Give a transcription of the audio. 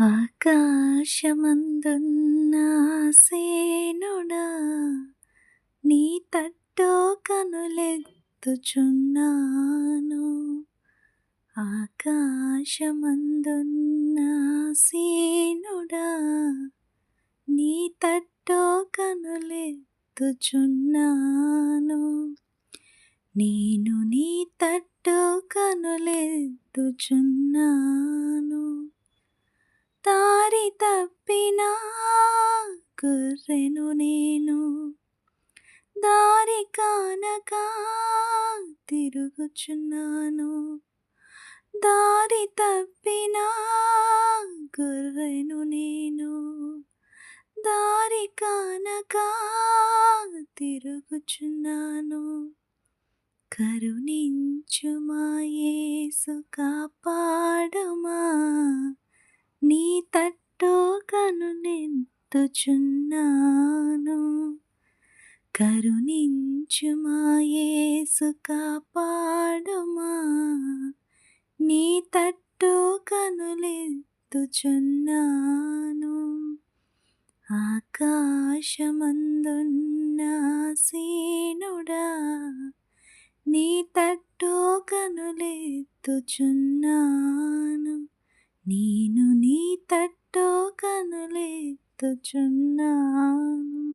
ఆకాశమందున్నా సేనుడా నీ తట్టో కనులెత్తుచున్నాను. ఆకాశమందున్నా సేనుడా నీ తట్టో కనులెత్తుచున్నాను. నేను నీ తట్టు కనులెత్తుచున్నాను. గుర్రెను నేను. దారి కానక తిరుగుచున్నాను. దారి తప్పిన గుర్రెను నేను. దారి కానక తిరుగుచున్నాను. కరుణించుమా యేసు కాపాడుమా నీ తట్టు కనులెత్తుచున్నాను కరుణించుమా యేసు కాపాడుమా. నీ తట్టు కనులెత్తుచున్నాను. ఆకాశమందున్న సీనుడా. నీ తట్టు కనులెత్తుచున్నాను. నేను నీ తట్టు కనులెత్తుచున్నాను